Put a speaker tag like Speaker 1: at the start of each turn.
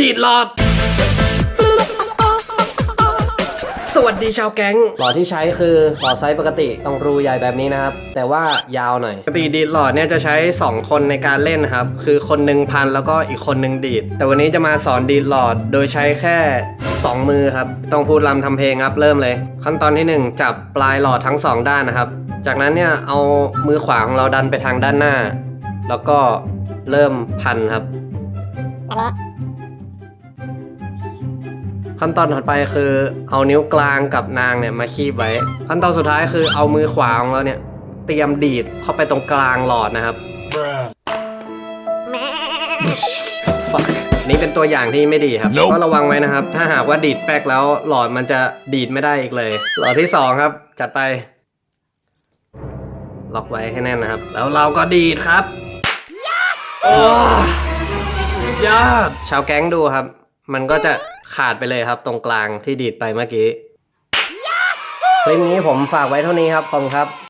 Speaker 1: ดีดหลอด สวัสดีชาวแก๊ง
Speaker 2: หลอดที่ใช้คือหลอดไซส์ปกติต้องรูใหญ่แบบนี้นะครับ แต่ว่ายาวหน่อย
Speaker 1: ปกติดีดหลอดเนี่ยจะใช้ 2 คนในการเล่นนะครับ คือคนหนึ่งพันแล้วก็อีกคนหนึ่งดีด แต่วันนี้จะมาสอนดีดหลอดโดยใช้แค่ 2 มือครับ ต้องพูดลำทำเพลงครับเริ่มเลย ขั้นตอนที่ 1 จับปลายหลอดทั้ง 2 ด้านนะครับ จากนั้นเนี่ยเอามือขวาของเราดันไปทางด้านหน้า แล้วก็เริ่มพันครับ ขั้นตอนถัดไปคือเอานิ้วกลางกับนางเนี่ยมาคีบไว้ ขั้นตอนสุดท้ายคือเอามือขวาของเราเนี่ยเตรียมดีดเข้าไปตรงกลางหลอดนะครับ Fuck นี่เป็นตัวอย่างที่ไม่ดีครับ ก็ระวังไว้นะครับ ถ้าหากว่าดีดแป๊กแล้วหลอดมันจะดีดไม่ได้อีกเลย หลอดที่สองครับ จัดไป ล็อกไว้ให้แน่นนะครับ แล้วเราก็ดีดครับโอ้สุดยอดชาวแก๊งดูครับ มันก็จะ ขาดไปเลยครับตรงกลางที่ดีดไปเมื่อกี้
Speaker 2: คลิปนี้ผมฝากไว้เท่านี้ครับขอบคุณครับ